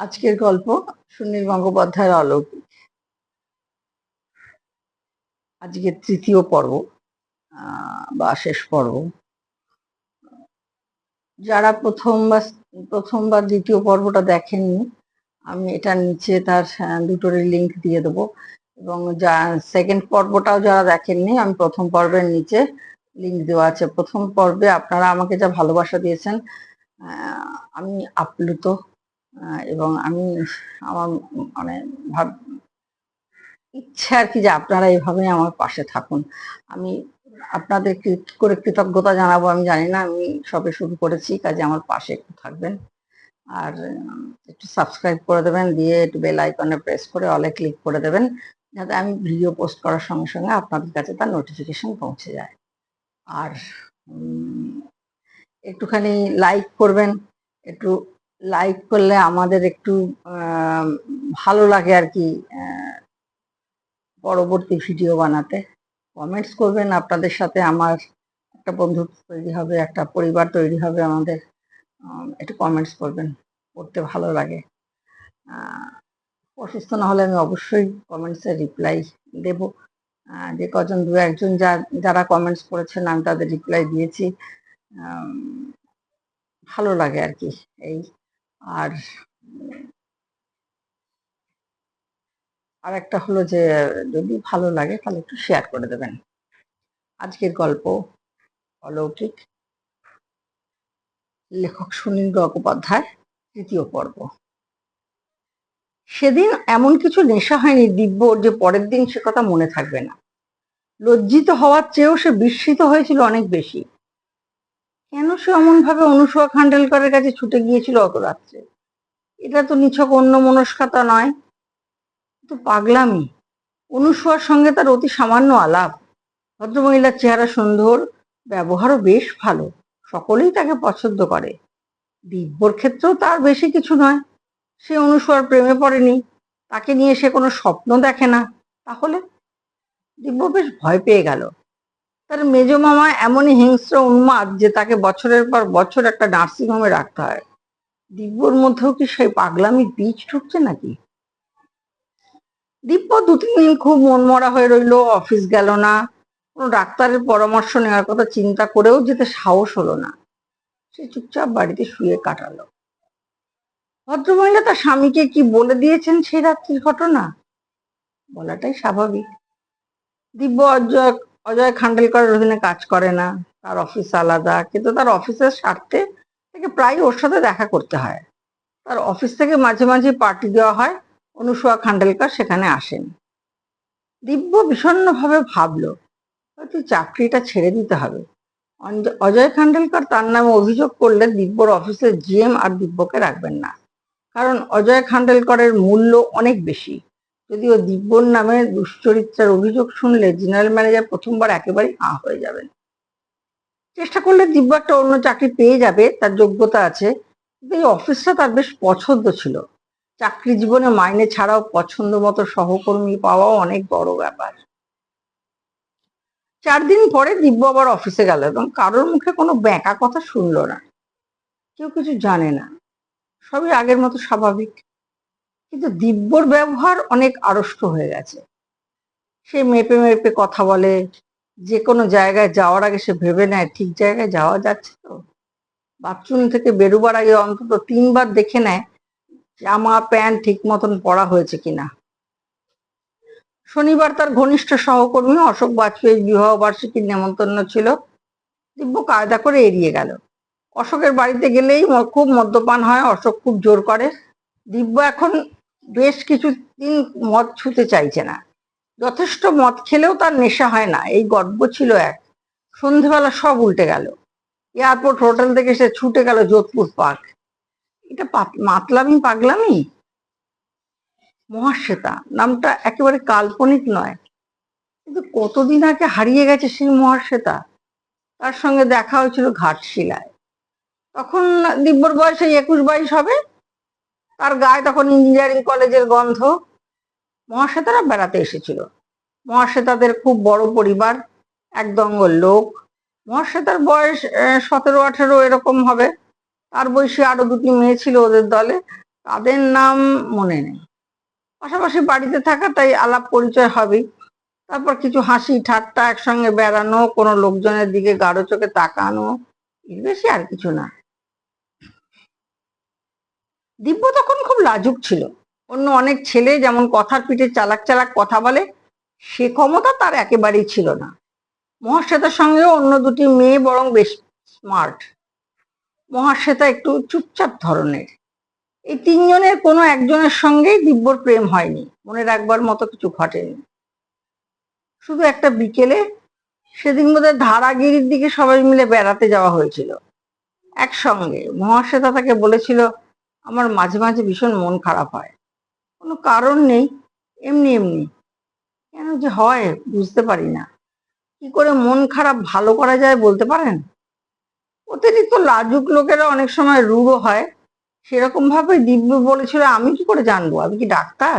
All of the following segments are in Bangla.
আজকের গল্প সুনীল গঙ্গোপাধ্যায়ের অলৌকিক আজকের তৃতীয় পর্ব বা শেষ পর্ব। যারা প্রথম বা প্রথম বা দ্বিতীয় পর্বটা দেখেননি, আমি এটা নিচে তার দুটোরই লিংক দিয়ে দেবো। এবং যা সেকেন্ড পর্বটাও যারা দেখেননি, আমি প্রথম পর্বের নিচে লিংক দেওয়া আছে। প্রথম পর্বে আপনারা আমাকে যা ভালোবাসা দিয়েছেন আমি আপ্লুত এবং আমি, আমার মানে ভাব, ইচ্ছে আর কি যে আপনারা এইভাবে আমার পাশে থাকুন। আমি আপনাদের কি, করে কৃতজ্ঞতা জানাব, আমি জানি না, আমি সবে শুরু করেছি, কাজে আমার পাশে একটু থাকবেন। আর একটু সাবস্ক্রাইব করে দেবেন, দিয়ে একটু বেল আইকনে প্রেস করে অলে ক্লিক করে দেবেন, যাতে আমি ভিডিও পোস্ট করার সঙ্গে সঙ্গে আপনাদের কাছে তার নোটিফিকেশন পৌঁছে যায়। আর একটুখানি লাইক করবেন, একটু লাইক করলে আমাদের একটু ভালো লাগে আর কি পরবর্তী ভিডিও বানাতে। কমেন্টস করবেন, আপনাদের সাথে আমার একটা বন্ধুত্ব তৈরি হবে, একটা পরিবার তৈরি হবে আমাদের। একটু কমেন্টস করবেন পড়তে ভালো লাগে। অসুস্থ না হলে আমি অবশ্যই কমেন্টসের রিপ্লাই দেব। যে কজন দু একজন যা, যারা কমেন্টস করেছেন, আমি তাদের রিপ্লাই দিয়েছি। ভালো লাগে আর কি এই আর আর একটা হলো যে, যদি ভালো লাগে তাহলে একটু শেয়ার করে দেবেন। আজকের গল্প অলৌকিক। লেখক সুনীল গঙ্গোপাধ্যায়, তৃতীয় পর্ব। সেদিন এমন কিছু নেশা হয়নি, দিব্য, যে পরের দিন সে কথা মনে থাকবে না। লজ্জিত হওয়ার চেয়েও সে বিস্মিত হয়েছিল অনেক বেশি। কেন সে অমন ভাবে অনুসুয়া খান্ডেলকরের কাছে ছুটে গিয়েছিল অত রাত্রে? এটা তো নিছক অন্য মনস্কতা নয় তো পাগলামি। অনুসুয়ার সঙ্গে তার অতি সামান্য আলাপ। ভদ্রমহিলার চেহারা সুন্দর, ব্যবহারও বেশ ভালো, সকলেই তাকে পছন্দ করে। দিব্যর ক্ষেত্রেও তার বেশি কিছু নয়। সে অনুসুয়ার প্রেমে পড়েনি, তাকে নিয়ে সে কোনো স্বপ্ন দেখে না। তাহলে দিব্য বেশ ভয় পেয়ে গেল। তার মেজ মামা এমনই হিংস্র উন্মাদ যে তাকে বছরের পর বছর একটা নার্সিং হোমে রাখতে হয়। দিব্যর মধ্যেও কি সেই পাগলামি বীজ ঢুকছে নাকি? দিব্য দু তিন দিন খুব মনমরা হয়ে রইল, অফিস গেল না। কোনো ডাক্তারের পরামর্শ নেওয়ার কথা চিন্তা করেও যেতে সাহস হলো না। সে চুপচাপ বাড়িতে শুয়ে কাটালো। ভদ্রমহিলা তার স্বামীকে কি বলে দিয়েছেন সেই রাত্রির ঘটনা? বলাটাই স্বাভাবিক। দিব্য অজয় খান্ডেলকরের অধীনে কাজ করে না, তার অফিস আলাদা, কিন্তু তার অফিসের স্বার্থে তাকে প্রায় ওর সাথে দেখা করতে হয়। তার অফিস থেকে মাঝে মাঝে পার্টি দেওয়া হয়, অনুসুয়া খান্ডেলকর সেখানে আসেন। দিব্য বিষণ্ণভাবে ভাবলো, হয়তো চাকরিটা ছেড়ে দিতে হবে। অজয় খান্ডেলকর তার নামে অভিযোগ করলে দিব্যর অফিসের জিএম আর দিব্যকে রাখবেন না। কারণ অজয় খান্ডেলকরের মূল্য অনেক বেশি। যদিও দিব্যর নামে দুশ্চরিত্রের অভিযোগ শুনলে জেনারেল ম্যানেজার প্রথমবার একেবারেই আ হয়ে যাবেন। চেষ্টা করলে দিব্য একটা অন্য চাকরি পেয়ে যাবে, তার যোগ্যতা আছে। কিন্তু এই অফিসটা তার বেশ পছন্দ ছিল। চাকরি জীবনে মাইনে ছাড়াও পছন্দ মতো সহকর্মী পাওয়াও অনেক বড় ব্যাপার। চার দিন পরে দিব্য আবার অফিসে গেল এবং কারোর মুখে কোনো ব্যাঁকা কথা শুনলো না। কেউ কিছু জানে না। সবই আগের মতো স্বাভাবিক। কিন্তু দিব্যর ব্যবহার অনেক আড়ষ্ট হয়ে গেছে। সে মেপে মেপে কথা বলে, যে কোনো জায়গায় যাওয়ার আগে সে ভেবে নেয়, ঠিক জায়গায় যাওয়া যাচ্ছে তো? বাথরুম থেকে বেরোবার আগে অন্তত তিনবার দেখে নেয়, জামা, প্যান্ট ঠিক মতন পরা হয়েছে কিনা। শনিবার তার ঘনিষ্ঠ সহকর্মী অশোক বাজপেয়ীর বিবাহ বার্ষিকীর নেমন্তন্ন ছিল। দিব্য কায়দা করে এড়িয়ে গেল। অশোকের বাড়িতে গেলেই খুব মদ্যপান হয়, অশোক খুব জোর করে। দিব্য এখন বেশ কিছু দিন মদ ছুতে চাইছে না। যথেষ্ট মদ খেলেও তার নেশা হয় না, এই গর্ব ছিল এক। সন্ধেবেলা সব উল্টে গেল। এয়ারপোর্ট হোটেল থেকে সে ছুটে গেল যোধপুর পার্ক। এটা মাতলামি পাগলামি? মহাশ্বেতা, নামটা একেবারে কাল্পনিক নয়। কিন্তু কতদিন আগে হারিয়ে গেছে সেই মহাশ্বেতা? তার সঙ্গে দেখা হয়েছিল ঘাটশিলায়। তখন দিব্যর বয়স একুশ বাইশ হবে? তার গায়ে তখন ইঞ্জিনিয়ারিং কলেজের গন্ধ। মহাশ্বেতারা বেড়াতে এসেছিল। মহাশ্বেতাদের খুব বড় পরিবার এক দঙ্গল লোক। মহাশ্বেতার বয়স সতেরো, আঠেরো এরকম হবে। তার বয়সী আরও দুটি মেয়ে ছিল ওদের দলে। তাদের নাম মনে নেই। পাশাপাশি বাড়িতে থাকা তাই আলাপ পরিচয় হবেই। তারপর কিছু হাসি, ঠাট্টা একসঙ্গে বেড়ানো, কোনো লোকজনের দিকে গাঢ় চোখে তাকানো, এর বেশি আর কিছু না। দিব্য তখন খুব লাজুক ছিল। অন্য অনেক ছেলে যেমন কথার পিঠে চালাক চালাক কথা বলে, সে ক্ষমতা তার একেবারেই ছিল না। মহাশ্বেতার সঙ্গে অন্য দুটি মেয়ে বরং বেশ স্মার্ট মহাশ্বেতা একটু চুপচাপ ধরনের। এই তিনজনের কোনো একজনের সঙ্গেই দিব্যর প্রেম হয়নি। মনে রাখবার মতো কিছু ঘটেনি। শুধু একটা বিকেলে সেদিন বোধহয় ধারাগিরির দিকে সবাই মিলে বেড়াতে যাওয়া হয়েছিল। একসঙ্গে মহাশ্বেতা তাকে বলেছিল আমার মাঝে মাঝে ভীষণ মন খারাপ হয়। কোনো কারণ নেই, এমনি এমনি। কেন যে হয় বুঝতে পারি না। কি করে মন খারাপ ভালো করা যায় বলতে পারেন? অতিরিক্ত লাজুক লোকেরা অনেক সময় রূঢ় হয়। সেরকম ভাবে দিব্য বলেছিল, আমি কি করে জানব? আমি কি ডাক্তার?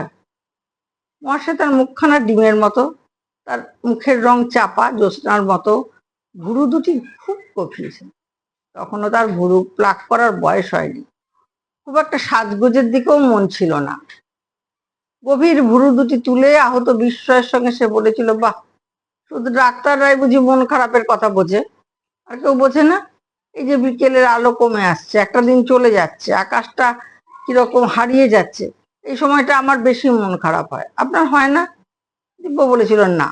মহাশয় তার মুখখানা ডিমের মতো, তার মুখের রং চাপা, জ্যোৎস্নার মতো। ভুরু দুটি খুব কফিয়েছে তখনও তার ভুরু প্লাক করার বয়স হয়নি। খুব একটা সাজগোজের দিকেও মন ছিল না। গভীর ভুরু দুটি তুলে আহত বিস্ময়ের সঙ্গে সে বলেছিল, বাহ, শুধু ডাক্তাররাই বুঝি মন খারাপের কথা বোঝে। আর কেউ বোঝে না? এই যে বিকেলের আলো কমে আসছে, একটা দিন চলে যাচ্ছে, আকাশটা কীরকম হারিয়ে যাচ্ছে। এই সময়টা আমার বেশি মন খারাপ হয়। আপনার হয় না? দিব্য বলেছিল, না।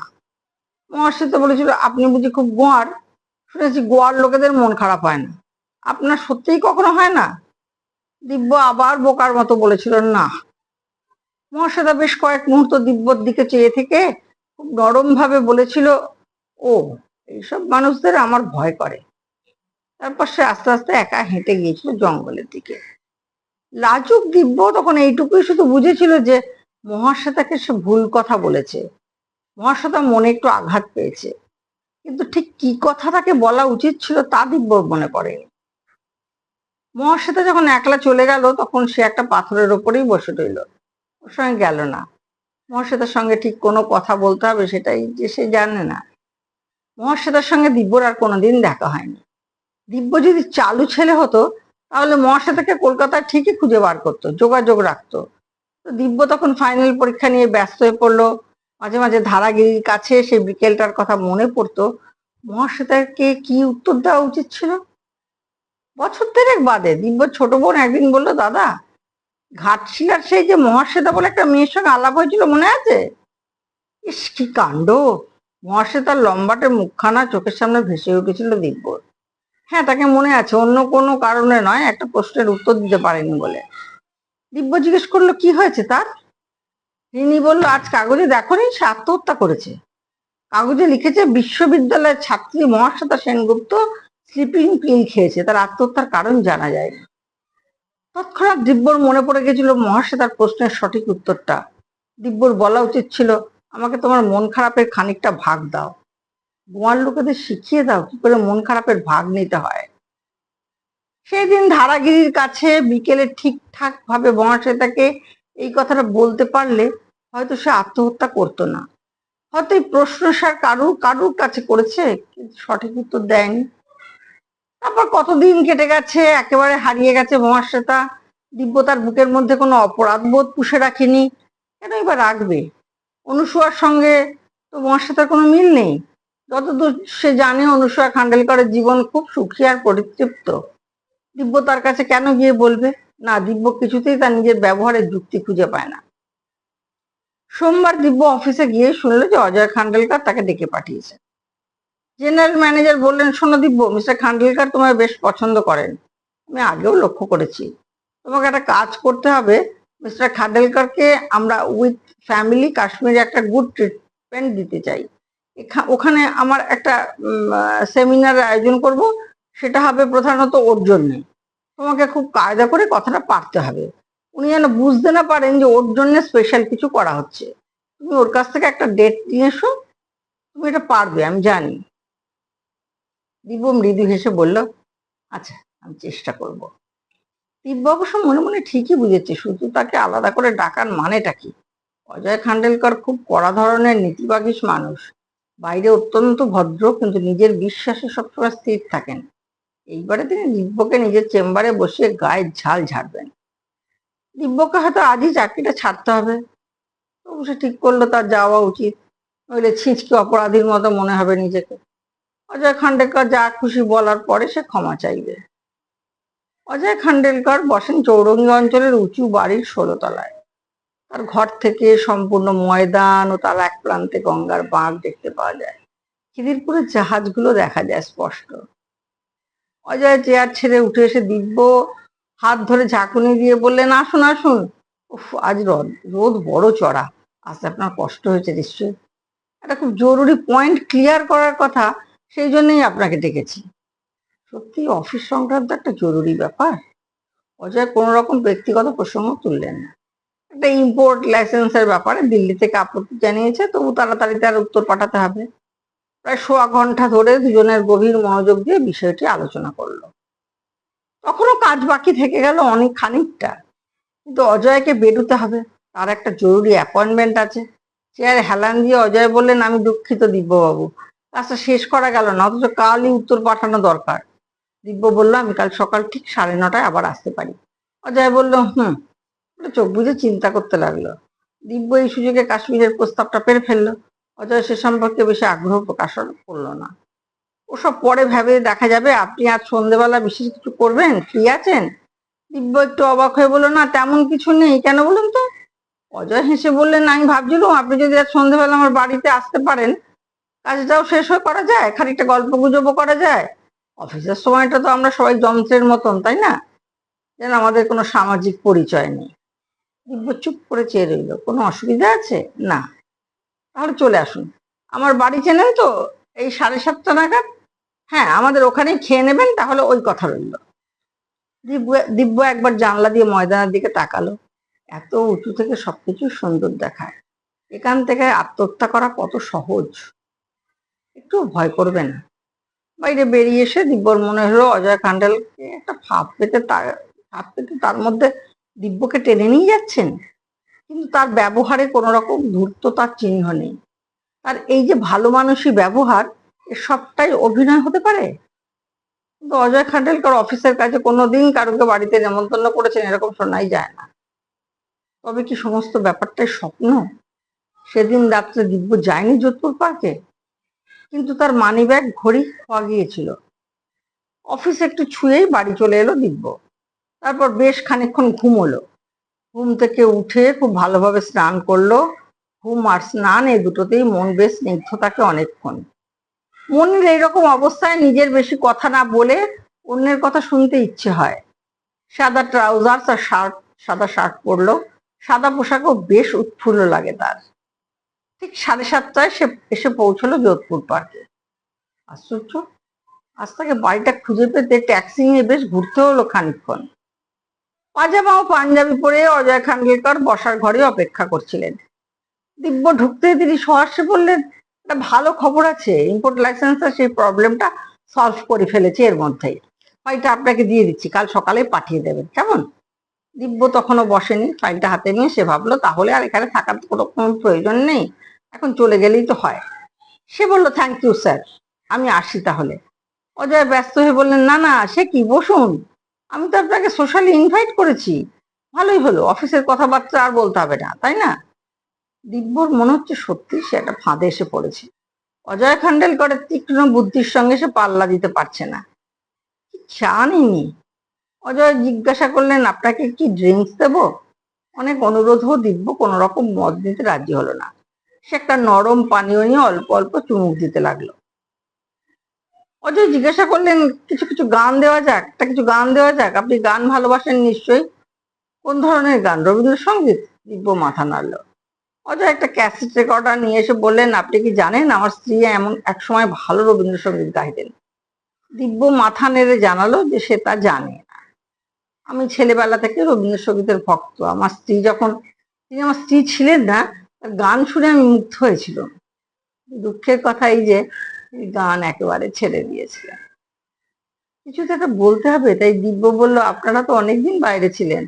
মহাশ্বেতা বলেছিল, আপনি বুঝি খুব গোয়ার? শুনেছি গোয়ার লোকেদের মন খারাপ হয় না। আপনার সত্যিই কখনো হয় না? দিব্য আবার বোকার মতো বলেছিল, না। মহাশ্বেতা বেশ কয়েক মুহূর্ত দিব্যর দিকে চেয়ে থেকে খুব নরম ভাবে বলেছিল, ও, এইসব মানুষদের আমার ভয় করে। তারপর সে আস্তে আস্তে একা হেঁটে গিয়েছিল জঙ্গলের দিকে। লাজুক দিব্য তখন এইটুকুই শুধু বুঝেছিল যে মহাশ্বেতাকে সে ভুল কথা বলেছে। মহাশ্বেতা মনে একটু আঘাত পেয়েছে। কিন্তু ঠিক কি কথা তাকে বলা উচিত ছিল তা দিব্য মনে পড়েনি মহাশ্বেতা যখন একলা চলে গেল, তখন সে একটা পাথরের ওপরেই বসে রইল। ওর সঙ্গে গেল না। মহাশ্বেতার সঙ্গে ঠিক কোনো কথা বলতে হবে সেটাই যে সে জানে না। মহাশ্বেতার সঙ্গে দিব্যর আর কোনোদিন দেখা হয়নি। দিব্য যদি চালু ছেলে হতো, তাহলে মহাশ্বেতাকে কলকাতায় ঠিকই খুঁজে বার করতো, যোগাযোগ রাখতো। তো দিব্য তখন ফাইনাল পরীক্ষা নিয়ে ব্যস্ত হয়ে পড়ল। মাঝে মাঝে ধারাগিরির কাছে সেই বিকেলটার কথা মনে পড়তো। মহাশ্বেতাকে কি উত্তর দেওয়া উচিত ছিল? বছর দেড়েক বাদে। দিব্য ছোট বোন একদিন বলল, দাদা, ঘাটশিলার সেই যে মহাশ্বেতা বলে একটা মেয়ের সঙ্গে আলাপ হয়েছিল মনে আছে? ইস, কি কাণ্ড! মহাশ্বেতার লম্বাটে মুখখানা চোখের সামনে ভেসে উঠেছিল দিব্যর হ্যাঁ তাকে মনে আছে, অন্য কোনো কারণে নয়, একটা প্রশ্নের উত্তর দিতে পারেনি বলে। দিব্য জিজ্ঞেস করল, কি হয়েছে তার? রিনি বলল, আজ কাগজে দেখনি, সে আত্মহত্যা করেছে। কাগজে লিখেছে, বিশ্ববিদ্যালয়ের ছাত্রী মহাশ্বেতা সেনগুপ্ত স্লিপিং পিল খেয়েছে, তার আত্মহত্যার কারণ জানা যায়নি তৎক্ষণাৎ দিব্যর মনে পড়ে গেছিল মহাশ্বেতার প্রশ্নের সঠিক উত্তরটা। দিব্যর বলা উচিত ছিল, আমাকে তোমার মন খারাপের খানিকটা ভাগ দাও। গোয়ার লোকেদের শিখিয়ে দাও, কি করে মন খারাপের ভাগ নিতে হয়। সেই দিন ধারাগিরির কাছে বিকেলে ঠিকঠাক ভাবে মহাশ্বেতাকে এই কথাটা বলতে পারলে হয়তো সে আত্মহত্যা করতো না। হয়তো এই প্রশ্ন সার কারুর কারুর কাছে করেছে, কিন্তু সঠিক উত্তর দেয়নি। তারপর কতদিন কেটে গেছে, একেবারে হারিয়ে গেছে মহাশ্বেতা। দিব্য তার বুকের মধ্যে কোনো অপরাধ বোধ পুষে রাখেনি। কেন এবার রাখবে? অনুসুয়ার সঙ্গে তো মহাশ্বেতার কোনো মিল নেই। যতদূর সে জানে অনুসুয়া খান্ডেলকরের জীবন খুব সুখী আর পরিতৃপ্ত। দিব্য তার কাছে কেন গিয়ে বলবে? না, দিব্য কিছুতেই তার নিজের ব্যবহারের যুক্তি খুঁজে পায় না। সোমবার দিব্য অফিসে গিয়ে শুনলো যে অজয় খান্ডেলকর তাকে ডেকে পাঠিয়েছে। জেনারেল ম্যানেজার বললেন, শোনো দিব্য মিস্টার খান্ডেলকর তোমায় বেশ পছন্দ করেন আমি আগেও লক্ষ্য করেছি। তোমাকে একটা কাজ করতে হবে। মিস্টার খান্ডেলকরকে আমরা উইথ ফ্যামিলি কাশ্মীরে একটা গুড ট্রিটমেন্ট দিতে চাই। ওখানে আমার একটা সেমিনার আয়োজন করব। সেটা হবে প্রধানত ওর জন্যে। তোমাকে খুব কায়দা করে কথাটা পারতে হবে। উনি যেন বুঝতে না পারেন যে ওর জন্য স্পেশাল কিছু করা হচ্ছে। তুমি ওর কাছ থেকে একটা ডেট নিয়ে এসো। তুমি এটা পারবে, আমি জানি। দিব্য মৃদু হেসে বলল আচ্ছা আমি চেষ্টা করব। দিব্য অবশ্য মনে মনে ঠিকই বুঝেছে, শুধু তাকে আলাদা করে ডাকার মানেটা কি? অজয় খান্ডেলকর খুব কড়া ধরনের নীতিবাগীশ মানুষ। বাইরে অত্যন্ত ভদ্র, কিন্তু নিজের বিশ্বাসে সবসময় স্থির থাকেন। এইবারে তিনি দিব্যকে নিজের চেম্বারে বসিয়ে গায়ের ঝাল ঝাড়বেন। দিব্যকে হয়তো আজই চাকরিটা ছাড়তে হবে। তবু সে ঠিক করল, তার যাওয়া উচিত। নইলে ছিঁচকি অপরাধীর মতো মনে হবে নিজেকে। অজয় খান্ডেলকর যা খুশি বলার পরে সে ক্ষমা চাইবে। অজয় খান্ডেলকর বসেন চৌরঙ্গি অঞ্চলের উঁচু বাড়ির ষোলো তলায় তার ঘর থেকে সম্পূর্ণ ময়দান ও তার এক প্রান্তে গঙ্গার বাঁক দেখতে পাওয়া যায়। খিদিরপুরের জাহাজগুলো দেখা যায় স্পষ্ট। অজয় চেয়ার ছেড়ে উঠে এসে দিব্য হাত ধরে ঝাঁকুনি দিয়ে বললেন, আসুন আসুন। উফ, আজ রোদ রোদ বড় চড়া। আসতে আপনার কষ্ট হয়েছে নিশ্চয়ই। একটা খুব জরুরি পয়েন্ট ক্লিয়ার করার কথা সেই জন্যই আপনাকে ডেকেছি। সত্যি অফিস সংক্রান্ত একটা জরুরি ব্যাপার। অজয় কোনো রকম ব্যক্তিগত প্রসঙ্গ তুললেন না। একটা ইম্পোর্ট লাইসেন্সের ব্যাপারে দিল্লি থেকে আপত্তি জানিয়েছে, তবু তাড়াতাড়ি তার উত্তর পাঠাতে হবে। প্রায় সোয়া ঘণ্টা ধরে দুজনের গভীর মনোযোগ দিয়ে বিষয়টি আলোচনা করল। তখনও কাজ বাকি থেকে গেল অনেক খানিকটা। কিন্তু অজয়কে বেরোতে হবে। তার একটা জরুরি অ্যাপয়েন্টমেন্ট আছে। চেয়ারে হেলান দিয়ে অজয় বললেন, আমি দুঃখিত দিব্যবাবু। কাজটা শেষ করা গেল না, অথচ কালই উত্তর পাঠানো দরকার। দিব্য বলল, আমি কাল সকাল ঠিক সাড়ে নটায় আবার আসতে পারি। অজয় বলল, হুম চোখ বুঝে চিন্তা করতে লাগল। দিব্য এই সুযোগে কাশ্মীরের প্রস্তাবটা পেরে ফেলল। অজয় সে সম্পর্কে বেশি আগ্রহ প্রকাশ করল না। ওসব পরে ভেবে দেখা যাবে, আপনি আজ সন্ধেবেলা বিশেষ কিছু করবেন? ফ্রি আছেন? দিব্য একটু অবাক হয়ে বলল, না, তেমন কিছু নেই, কেন বলুন তো? অজয় হেসে বললেন, আমি ভাবছিলাম আপনি যদি আজ সন্ধেবেলা আমার বাড়িতে আসতে পারেন কাজটাও শেষ হয়ে করা যায়, খানিকটা গল্প গুজবও করা যায়। অফিসের সময়টা তো আমরা সবাই যন্ত্রের মতন, তাই না? যেন আমাদের কোনো সামাজিক পরিচয় নেই। দিব্য চুপ করে চেয়ে রইল। কোনো অসুবিধা আছে? না। তাহলে চলে আসুন। আমার বাড়ি চেনেন তো? এই সাড়ে সাতটা নাগাদ? হ্যাঁ আমাদের ওখানেই খেয়ে নেবেন, তাহলে ওই কথা রইল। দিব্য দিব্য একবার জানলা দিয়ে ময়দানের দিকে তাকালো। এত উঁচু থেকে সবকিছু সুন্দর দেখায়। এখান থেকে আত্মহত্যা করা কত সহজ। একটু ভয় করবে না। বাইরে বেরিয়ে এসে দিব্যর মনে হলো অজয় খান্ডেলকে একটা ফাঁপ পেতে তার ফাঁপ পেতে তার মধ্যে দিব্যকে টেনে নিয়ে যাচ্ছেন। কিন্তু তার ব্যবহারে কোনো রকম ধূর্ততার চিহ্ন নেই। তার এই যে ভালো মানুষই ব্যবহার সবটাই অভিনয় হতে পারে? কিন্তু অজয় খান্ডেলকর অফিসের কাছে কোনোদিন কারোকে বাড়িতে নেমন্তন্ন করেছেন এরকম শোনাই যায় না। তবে কি সমস্ত ব্যাপারটাই স্বপ্ন? সেদিন রাত্রে দিব্য যায়নি যোধপুর পার্কে? কিন্তু তার মানি ব্যাগ ঘড়ি খোয়া গিয়েছিল। অফিস একটু ছুঁয়েই বাড়ি চলে এলো দিব্য। তারপর বেশ খানিকক্ষণ ঘুমোলো। ঘুম থেকে উঠে খুব ভালোভাবে স্নান করল। ঘুম আর স্নান এই দুটোতেই মন বেশ স্নিগ্ধ থাকে অনেকক্ষণ। মনের এইরকম অবস্থায় নিজের বেশি কথা না বলে অন্যের কথা শুনতে ইচ্ছে হয়। সাদা ট্রাউজার্স আর শার্ট, সাদা শার্ট পরলো। সাদা পোশাকও বেশ উৎফুল্ল লাগে তার। ঠিক সাড়ে সাতটায় সে এসে পৌঁছলো যোধপুর পার্কে আশ্চর্য। আজ তাকে বাড়িটা খুঁজে পেতে ট্যাক্সি নিয়ে বেশ ঘুরতে হলো খানিকক্ষণ। পাজামা ও পাঞ্জাবি পরে অজয় খানগেকর বসার ঘরে অপেক্ষা করছিলেন। দিব্য ঢুকতে তিনি সহাস্যে বললেন, একটা ভালো খবর আছে ইম্পোর্ট লাইসেন্সের সেই প্রবলেমটা সলভ করে ফেলেছি এর মধ্যেই। ফাইলটা আপনাকে দিয়ে দিচ্ছি, কাল সকালে পাঠিয়ে দেবেন, কেমন? দিব্য তখনও বসেনি ফাইলটা হাতে নিয়ে সে ভাবলো, তাহলে আর এখানে থাকার কোনো প্রয়োজন নেই। এখন চলে গেলেই তো হয়। সে বলল থ্যাংক ইউ স্যার আমি আসি তাহলে। অজয় ব্যস্ত হয়ে বললেন, না না, সে কি? বসুন। আমি তো আপনাকে সোশ্যালি ইনভাইট করেছি। ভালোই হলো, অফিসের কথাবার্তা আর বলতে হবে না, তাই না? দিব্যর মনে হচ্ছে সত্যি সে একটা ফাঁদে এসে পড়েছে। অজয় খান্ডেলকরের তীক্ষ্ণ বুদ্ধির সঙ্গে সে পাল্লা দিতে পারছে না। কি জানিনি অজয় জিজ্ঞাসা করলেন, আপনাকে কি ড্রিঙ্কস দেব? অনেক অনুরোধও দিব্য কোনো রকম মদ দিতে রাজি হলো না। সে একটা নরম পানীয় নিয়ে অল্প অল্প চুমুক দিতে লাগল। অজয় জিজ্ঞাসা করলেন, কিছু কিছু গান দেওয়া যাক? একটা কিছু গান দেওয়া যাক? আপনি গান ভালোবাসেন নিশ্চয়ই। কোন ধরনের গান? রবীন্দ্রসঙ্গীত? দিব্য মাথা নাড়ল। অজয় একটা ক্যাসেট রেকর্ডার নিয়ে এসে বললেন, আপনি কি জানেন আমার স্ত্রী এমন এক সময় ভালো রবীন্দ্রসঙ্গীত গাইতেন। দিব্য মাথা নেড়ে জানালো যে সে তা জানে না। আমি ছেলেবেলা থেকে রবীন্দ্রসঙ্গীতের ভক্ত। আমার স্ত্রী যখন, তিনি আমার স্ত্রী ছিলেন না গান শুনে আমি মুগ্ধ হয়েছিলাম। দুঃখের কথা এই যে গান একেবারে ছেড়ে দিয়েছিলেন। কিছু তো বলতে হবে, তাই দিব্য বলল, আপনারা তো অনেকদিন বাইরে ছিলেন।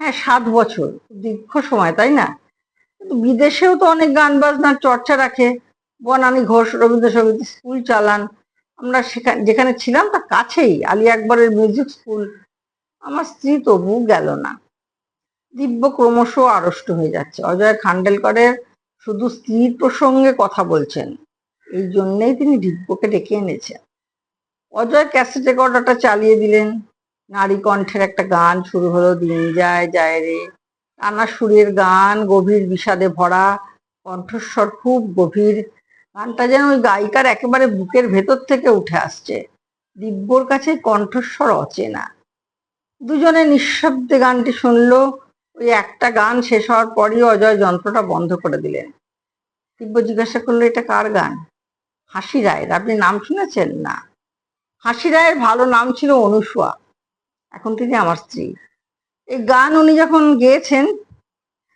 হ্যাঁ সাত বছর, দীর্ঘ সময়, তাই না? বিদেশেও তো অনেক গান বাজনার চর্চা রাখে। বনানী ঘোষ, রবীন্দ্রসঙ্গীত স্কুল চালান। আমরা সেখানে যেখানে ছিলাম তার কাছেই, আলী আকবরের মিউজিক স্কুল আমার স্ত্রী তবু গেল না। দিব্য ক্রমশ আড়ষ্ট হয়ে যাচ্ছে। অজয় খান্ডেলকরের শুধু স্ত্রীর প্রসঙ্গে কথা বলছেন, এই জন্যেই তিনি দিব্যকে ডেকে এনেছেন। অজয় ক্যাসেট রেকর্ডারটা চালিয়ে দিলেন। নারী কণ্ঠের একটা গান শুরু হলো, দিন যায় যায় রে। টানা সুরের গান, গভীর বিষাদে ভরা, কণ্ঠস্বর খুব গভীর। গানটা যেন ওই গায়িকার একেবারে বুকের ভেতর থেকে উঠে আসছে। দিব্যর কাছে কণ্ঠস্বর অচেনা। দুজনে নিঃশব্দে গানটি শুনলো। ওই একটা গান শেষ হওয়ার পরই অজয় যন্ত্রটা বন্ধ করে দিলেন। দিব্য জিজ্ঞাসা করল, এটা কার গান? হাসি রায়ের। আপনি নাম শুনেছেন? না। হাসি রায়ের ভালো নাম ছিল অনুসুয়া। এখন তিনি আমার স্ত্রী। এই গান উনি যখন গেয়েছেন,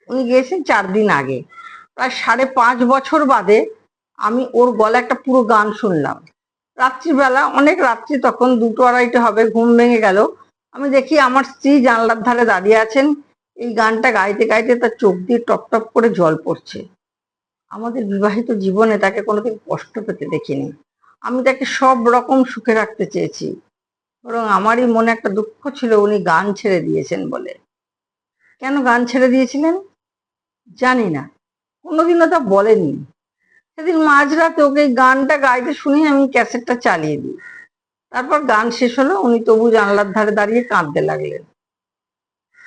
উনি গেয়েছেন চার দিন আগে। প্রায় সাড়ে পাঁচ বছর বাদে আমি ওর গলা একটা পুরো গান শুনলাম। রাত্রিবেলা, অনেক রাত্রি তখন দুটো আড়াইটে হবে, ঘুম ভেঙে গেল। আমি দেখি আমার স্ত্রী জানলার ধারে দাঁড়িয়ে আছেন। এই গানটা গাইতে গাইতে তার চোখ দিয়ে টপ টপ করে জল পড়ছে। আমাদের বিবাহিত জীবনে তাকে কোনোদিন কষ্ট পেতে দেখিনি। আমি তাকে সব রকম সুখে রাখতে চেয়েছি। বরং আমারই মনে একটা দুঃখ ছিল, উনি গান ছেড়ে দিয়েছেন বলে। কেন গান ছেড়ে দিয়েছিলেন? জানি না। কোনোদিনও তা বলেনি সেদিন মাঝরাতে ওকে গানটা গাইতে শুনে আমি ক্যাসেটটা চালিয়ে দিই। তারপর গান শেষ হলো, উনি তবু জানলার ধারে দাঁড়িয়ে কাঁদতে লাগলেন।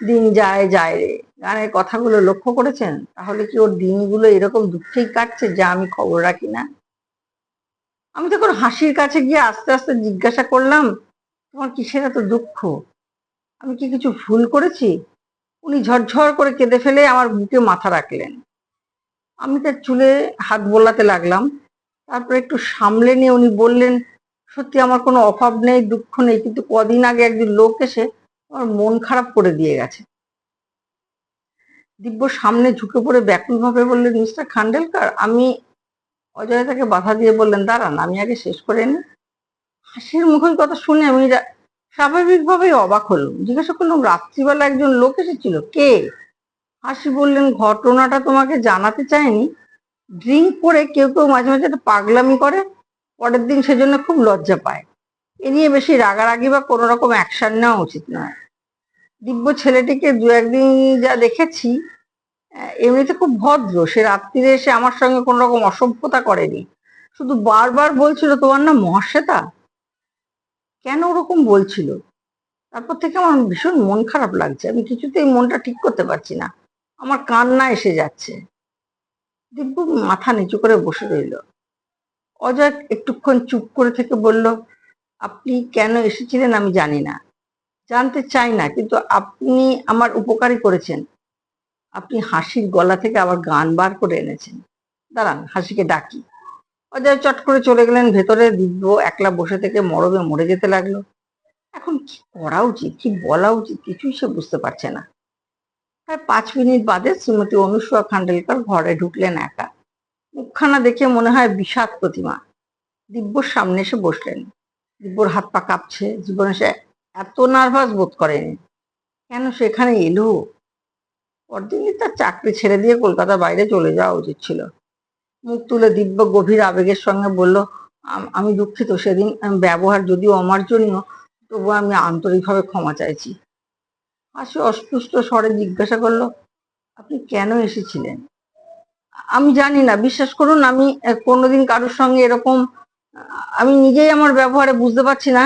দিন যায় যায় রে। গানের কথাগুলো লক্ষ্য করেছেন? তাহলে কি ওর দিনগুলো এরকম দুঃখেই কাটছে যা আমি খবর রাখি না? আমি তখন হাসির কাছে গিয়ে আস্তে আস্তে জিজ্ঞাসা করলাম, তোমার কিসের এত দুঃখ? আমি কি কিছু ভুল করেছি? উনি ঝরঝর করে কেঁদে ফেলে আমার বুকে মাথা রাখলেন। আমি তার চুলে হাত বোলাতে লাগলাম। তারপর একটু সামলে নিয়ে উনি বললেন, সত্যি আমার কোনো অভাব নেই, দুঃখ নেই, কিন্তু কদিন আগে একজন লোক এসে আমার মন খারাপ করে দিয়ে গেছে। দিব্য সামনে ঝুঁকে পড়ে ব্যাকুল ভাবে বললেন, মিস্টার খান্ডেলকার, আমি অজয় তাকে বাধা দিয়ে বললেন, দাঁড়ান, আমি আগে শেষ করে নি হাসির মুখের কথা শুনে আমি স্বাভাবিকভাবেই অবাক হলাম। জিজ্ঞাসা করলাম, রাত্রিবেলা একজন লোক এসেছিল? কে? হাসি বললেন, ঘটনাটা তোমাকে জানাতে চাইনি। ড্রিঙ্ক করে কেউ কেউ মাঝে মাঝে একটা পাগলামি করে, পরের দিন সেজন্য খুব লজ্জা পায়। এ নিয়ে বেশি রাগারাগি বা কোনো রকম অ্যাকশন নেওয়া উচিত নয়। দিব্য ছেলেটিকে দু একদিন যা দেখেছি এমনিতে খুব ভদ্র। সে রাত্রিরে এসে আমার সঙ্গে কোনো রকম অসভ্যতা করেনি। শুধু বারবার বলছিল, তোমার নাম মহাশ্বেতা? কেন ওরকম বলছিল? তারপর থেকে আমার ভীষণ মন খারাপ লাগছে। আমি কিছুতেই মনটা ঠিক করতে পারছি না। আমার কান্না এসে যাচ্ছে। দিব্য মাথা নিচু করে বসে রইল। অজয় একটুক্ষণ চুপ করে থেকে বলল, আপনি কেন এসেছিলেন আমি জানি না। জানতে চাই না, কিন্তু আপনি আমার উপকারই করেছেন। আপনি হাসির গলা থেকে আবার গান বার করে এনেছেন। দাঁড়ান, হাসিকে ডাকি। অজয় চট করে চলে গেলেন ভেতরে, দিব্য একলা বসে থেকে মরবে মরে যেতে লাগল। এখন কি করা উচিত, কি বলা উচিত কিছুই সে বুঝতে পারছে না। প্রায় পাঁচ মিনিট বাদে শ্রীমতী অনুসুয়া খান্ডেলকর ঘরে ঢুকলেন একা। মুখখানা দেখে মনে হয় বিষাদ প্রতিমা। দিব্যর সামনে এসে বসলেন। দিব্যর হাত পা কাঁপছে, জীবনে সে এত নার্ভাস বোধ করেনি কেন সেখানে এলো? পরদিনই তার চাকরি ছেড়ে দিয়ে কলকাতার বাইরে চলে যাওয়া উচিত ছিল। মুখ তুলে দিব্য গভীর আবেগের সঙ্গে বলল, আমি দুঃখিত সেদিন ব্যবহার যদিও অমার্জনীয়, তবু আমি আন্তরিকভাবে ক্ষমা চাইছি। হাসি অস্পষ্ট স্বরে জিজ্ঞাসা করল, আপনি কেন এসেছিলেন? আমি জানি না, বিশ্বাস করুন, আমি কোনোদিন কারোর সঙ্গে এরকম আমি নিজেই আমার ব্যবহারে বুঝতে পারছি না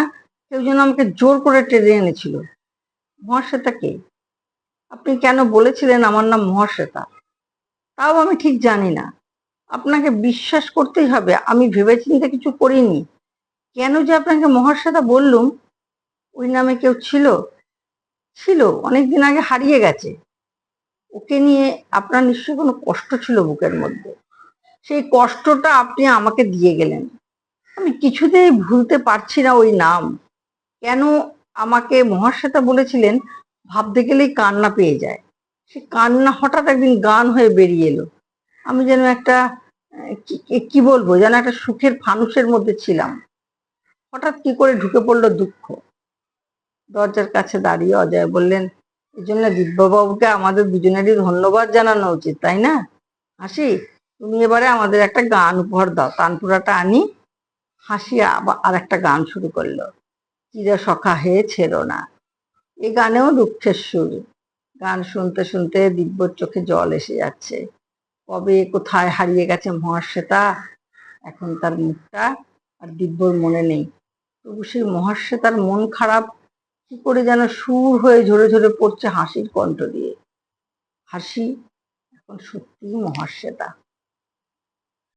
কেউ যেন আমাকে জোর করে টেনে এনেছিল। মহাশ্বেতা কে? আপনি কেন বলেছিলেন আমার নাম মহাশ্বেতা? তাও আমি ঠিক জানি না। আপনাকে বিশ্বাস করতেই হবে। আমি ভেবেচিন্তে কিছু করিনি। কেন যে আপনাকে মহাশ্বেতা বললুম? ওই নামে কেউ ছিল? ছিল, অনেকদিন আগে হারিয়ে গেছে। ওকে নিয়ে আপনার নিশ্চয়ই কোনো কষ্ট ছিল বুকের মধ্যে। সেই কষ্টটা আপনি আমাকে দিয়ে গেলেন। আমি কিছুতেই ভুলতে পারছি না ওই নাম। কেন আমাকে মহাশ্বেতা বলেছিলেন, ভাবতে গেলেই কান্না পেয়ে যায়। সে কান্না হঠাৎ একদিন গান হয়ে বেরিয়ে এলো। আমি যেন একটা কি- বলব? যেন একটা সুখের ফানুষের মধ্যে ছিলাম। হঠাৎ কি করে ঢুকে পড়ল দুঃখ। দরজার কাছে দাঁড়িয়ে অজয় বললেন এই জন্য দিব্যবাবুকে আমাদের দুজনেরই ধন্যবাদ জানানো উচিত, তাই না? হাসি, তুমি এবারে আমাদের একটা গান উপহার দাও। তানপুরাটা আনি হাসি আবার আর একটা গান শুরু করল। চিরা সখা হে ছেড়ো না। এ গানেও দুঃখের সুর। গান শুনতে শুনতে দিব্যর চোখে জল এসে যাচ্ছে। কবে কোথায় হারিয়ে গেছে মহাশ্বেতা? এখন তার মুখটা আর দিব্যর মনে নেই। তবু সেই মহাশ্বেতার মন খারাপ, কি করে যেন সুর হয়ে ঝরে ঝরে পড়ছে হাসির কণ্ঠ দিয়ে। হাসি এখন সত্যিই মহাশ্বেতা।